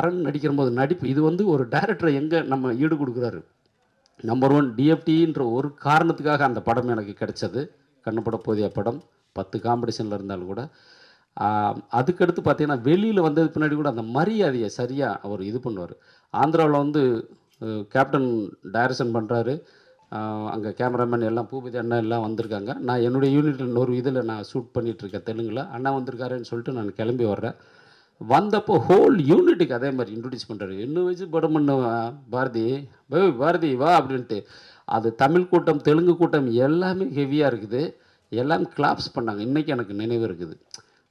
அரண் நடிக்கிற போது நடிப்பு. இது வந்து ஒரு டைரக்டரை எங்கே நம்ம ஈடு கொடுக்குறாரு? நம்பர் ஒன் டிஎஃப்டின்ற ஒரு காரணத்துக்காக அந்த படம் எனக்கு கிடைச்சது. கண்ணுப்பட போதிய படம். பத்து காம்படிஷனில் இருந்தாலும் கூட. அதுக்கடுத்து பார்த்தீங்கன்னா வெளியில் வந்தது பின்னாடி கூட அந்த மரியாதையை சரியாக அவர் இது பண்ணுவார். ஆந்திராவில் வந்து கேப்டன் டைரக்ஷன் பண்ணுறாரு அங்கே கேமராமேன் எல்லாம் பூபதி அண்ணா எல்லாம் வந்திருக்காங்க. நான் என்னுடைய யூனிட்டில் இன்னொரு இதில் நான் ஷூட் பண்ணிகிட்ருக்கேன் தெலுங்கில். அண்ணா வந்திருக்காருன்னு சொல்லிட்டு நான் கிளம்பி வர்றேன். வந்தப்போ ஹோல் யூனிட்டுக்கு அதே மாதிரி இன்ட்ரடியூஸ் பண்ணுறாரு என்ன வச்சு படம் பண்ண பாரதி? பை பாரதி வா அப்படின்ட்டு. அது தமிழ் கூட்டம் தெலுங்கு கூட்டம் எல்லாமே ஹெவியாக இருக்குது. எல்லாம் கிளாப்ஸ் பண்ணாங்க. இன்றைக்கி எனக்கு நினைவு இருக்குது.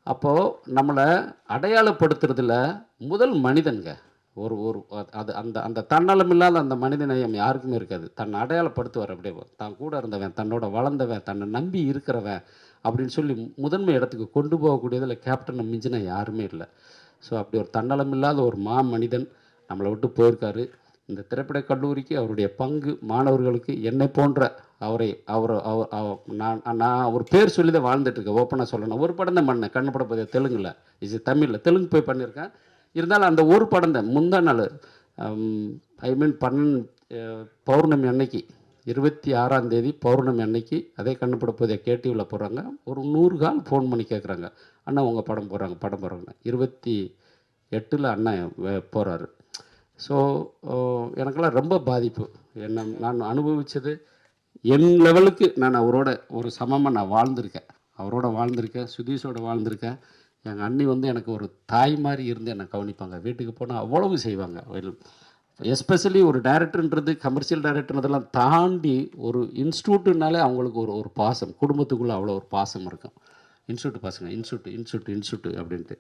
அப்போது நம்மளை அடையாளப்படுத்துறதுல முதல் மனிதனுங்க. ஒரு ஒரு அது அந்த அந்த தன்னலம் இல்லாத அந்த மனித நேயம் யாருக்குமே இருக்காது. தன்னை அடையாளப்படுத்துவார் அப்படியே. தான் கூட இருந்தவன் தன்னோட வளர்ந்தவன் தன்னை நம்பி இருக்கிறவன் அப்படின்னு சொல்லி முதன்மை இடத்துக்கு கொண்டு போகக்கூடியதில் கேப்டனை மிஞ்சின யாருமே இல்லை. ஸோ அப்படி ஒரு தன்னலம் இல்லாத ஒரு மா மனிதன் நம்மளை விட்டு போயிருக்காரு. இந்த திரைப்படக் கல்லூரிக்கு அவருடைய பங்கு மாணவர்களுக்கு என்னை போன்ற அவரை அவர் அவர் அவ- நான் நான் ஒரு பேர் சொல்லி தான் வாழ்ந்துட்டுருக்கேன் ஓப்பனாக சொல்லணும். ஒரு படம் தான் பண்ணேன். கண்ணு படம் பதிவு தெலுங்கில். இது தமிழில்? தெலுங்கு போய் பண்ணியிருக்கேன். இருந்தாலும் அந்த ஒரு படம் தான் முந்தா நாள். ஐ மீன் பன் பௌர்ணமி அன்னைக்கு இருபத்தி ஆறாம் தேதி பௌர்ணமி அன்னைக்கு அதே கண்ணுப்பட போதே கேடிவியில் போகிறாங்க ஒரு நூறு கால் ஃபோன் பண்ணி கேட்குறாங்க அண்ணா உங்கள் படம் போடுறாங்க படம் போடுறாங்க. இருபத்தி எட்டில் அண்ணன் போகிறாரு ஸோ எனக்கெல்லாம் ரொம்ப பாதிப்பு. என்ன நான் அனுபவித்தது என் லெவலுக்கு நான் அவரோட ஒரு சமமாக நான் வாழ்ந்திருக்கேன். அவரோட வாழ்ந்திருக்கேன் சுதீஷோட வாழ்ந்திருக்கேன். எங்கள் அண்ணி வந்து எனக்கு ஒரு தாய் மாதிரி இருந்து என்னை கவனிப்பாங்க. வீட்டுக்கு போனால் அவ்வளவு செய்வாங்க. எஸ்பெஷலி ஒரு டேரக்டர்ன்றது கமர்ஷியல் டேரக்டர்ன்றதெல்லாம் தாண்டி ஒரு இன்ஸ்டியூட்டுனாலே அவங்களுக்கு ஒரு ஒரு பாசம். குடும்பத்துக்குள்ளே அவ்வளோ ஒரு பாசம் இருக்கும். இன்ஸ்டியூட் பசங்க. இன்ஸ்டியூட் இன்ஸ்டியூட் இன்ஸ்டியூட் அப்படின்ட்டு.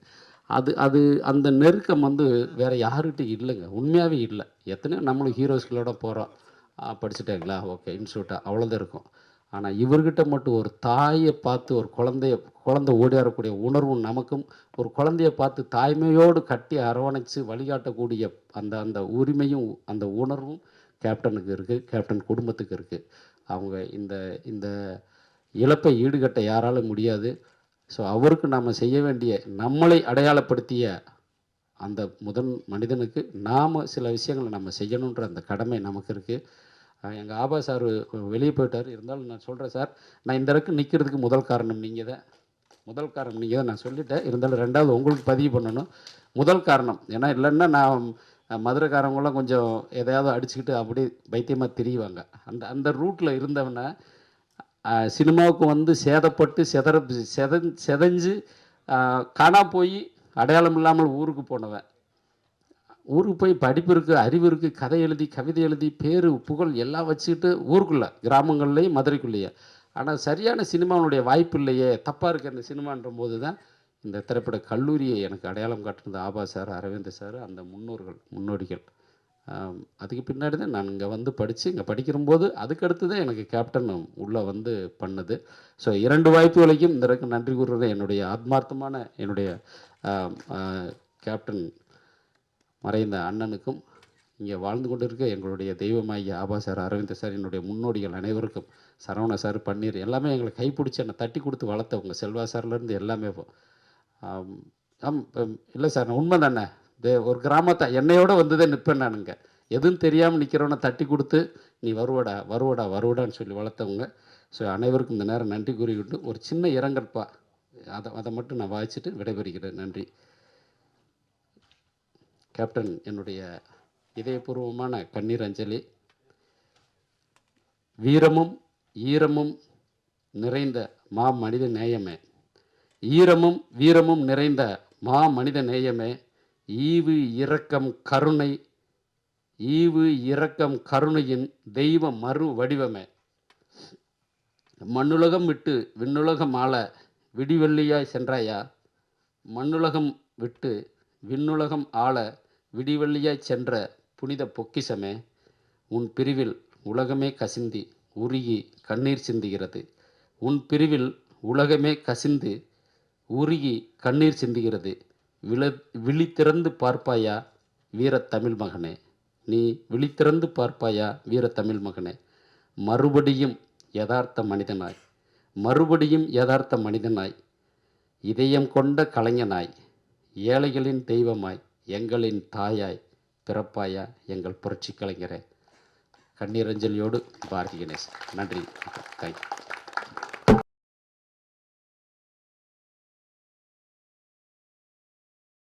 அது அது அந்த நெருக்கம் வந்து வேறு யாருக்கிட்ட இல்லைங்க. உண்மையாகவே இல்லை. எத்தனையோ நம்மளும் ஹீரோஸ்களோட போகிறோம் படிச்சுட்டாங்களா? ஓகே இன்ஸ்டியூட்டாக அவ்வளோதான் இருக்கும். ஆனால் இவர்கிட்ட மட்டும் ஒரு தாயை பார்த்து ஒரு குழந்தைய குழந்தை ஓடியாடக்கூடிய உணர்வும் நமக்கும் ஒரு குழந்தைய பார்த்து தாய்மையோடு கட்டி அரவணைச்சு வழிகாட்டக்கூடிய அந்த அந்த உரிமையும் அந்த உணர்வும் கேப்டனுக்கு இருக்குது கேப்டன் குடும்பத்துக்கு இருக்குது அவங்க இந்த இந்த இழப்பை ஈடுகட்ட யாராலும் முடியாது. ஸோ அவருக்கு நாம் செய்ய வேண்டிய நம்மளை அடையாளப்படுத்திய அந்த முதன் மனிதனுக்கு நாம் சில விஷயங்களை நம்ம செய்யணுன்ற அந்த கடமை நமக்கு இருக்குது எங்கள் ஆபா சார் வெளியே போயிட்டார். இருந்தாலும் நான் சொல்கிறேன் சார் நான் இந்த அளவுக்கு நிற்கிறதுக்கு முதல் காரணம் நீங்கள் தான் முதல் காரணம் நீங்கள் தான் நான் சொல்லிட்டேன். இருந்தாலும் ரெண்டாவது உங்களுக்கு பதிவு பண்ணணும். முதல் காரணம் ஏன்னா இல்லைன்னா நான் மதுரைக்காரங்களாம் கொஞ்சம் எதையாவது அடிச்சுக்கிட்டு அப்படியே பைத்தியமாக திரியுவாங்க அந்த அந்த ரூட்டில் இருந்தவனை சினிமாவுக்கு வந்து சேதப்பட்டு செதற செத செதஞ்சு காணா போய் அடையாளம் இல்லாமல் ஊருக்கு போனவன். ஊருக்கு போய் படிப்பு இருக்குது அறிவு இருக்குது கதை எழுதி கவிதை எழுதி பேர் புகழ் எல்லாம் வச்சுக்கிட்டு ஊருக்குள்ளே கிராமங்கள்லேயும் மதுரைக்குள்ளேயே. ஆனால் சரியான சினிமாவுடைய வாய்ப்பு இல்லையே தப்பாக இருக்கு அந்த சினிமான்ற போது தான் இந்த திரைப்பட கல்லூரியை எனக்கு அடையாளம் காட்டுனது ஆபா சார் அரவிந்த் சார் அந்த முன்னோர்கள் முன்னோடிகள். அதுக்கு பின்னாடி தான் நான் இங்கே வந்து படித்து இங்கே படிக்கிறம்போது அதுக்கடுத்து தான் எனக்கு கேப்டன் உள்ளே வந்து பண்ணது. ஸோ இரண்டு வாய்ப்புகளையும் இந்த நன்றி கூறுறது என்னுடைய ஆத்மார்த்தமான என்னுடைய கேப்டன் மறைந்த அண்ணனுக்கும் இங்கே வாழ்ந்து கொண்டிருக்க எங்களுடைய தெய்வமாகிய ஆபா சார் அரவிந்த் சார் என்னுடைய முன்னோடிகள் அனைவருக்கும் சரவண சார் பன்னீர் எல்லாமே எங்களை கைப்பிடிச்சி என்னை தட்டி கொடுத்து வளர்த்தவங்க செல்வா சார்லேருந்து எல்லாமே ஆம், இல்லை சார் நான் உண்மை தானே? தே ஒரு கிராமத்தை என்னையோடு வந்ததே நிற்பேன் நானுங்க. எதுவும் தெரியாமல் நிற்கிறவனை தட்டி கொடுத்து நீ வருவடா வருவடா வருவடான்னு சொல்லி வளர்த்தவங்க. ஸோ அனைவருக்கும் இந்த நேரம் நன்றி கூறிக்கிட்டு ஒரு சின்ன இரங்கற்பா அதை அதை மட்டும் நான் வாய்ச்சிட்டு விடைபெறுகிறேன். நன்றி. கேப்டன் என்னுடைய இதயபூர்வமான கண்ணீர் அஞ்சலி. வீரமும் ஈரமும் நிறைந்த மா மனித நேயமே. ஈரமும் வீரமும் நிறைந்த மா மனித நேயமே. ஈவு இரக்கம் கருணை ஈவு இரக்கம் கருணையின் தெய்வ மறு வடிவமே. மண்ணுலகம் விட்டு விண்ணுலகம் ஆள விடிவெள்ளியாய் சென்றாயா? மண்ணுலகம் விட்டு விண்ணுலகம் ஆள விடிவெள்ளியாய் சென்ற புனித பொக்கிஷமே உன் பிரிவில் உலகமே கசிந்தி உருகி கண்ணீர் சிந்துகிறது. உன் பிரிவில் உலகமே கசிந்து உருகி கண்ணீர் சிந்துகிறது. விழ விழித்திறந்து பார்ப்பாயா வீரத்தமிழ் மகனே? நீ விழித்திறந்து பார்ப்பாயா வீரத்தமிழ் மகனே? மறுபடியும் யதார்த்த மனிதனாய் மறுபடியும் யதார்த்த மனிதனாய் இதயம் கொண்ட கலைஞனாய் ஏழைகளின் தெய்வமாய் எங்களின் தாயாய் பிறப்பாயா எங்கள் புரட்சி கலைஞரே. கண்ணீரஞ்சலியோடு பாரதி கணேசன். நன்றி தேங்க்யூ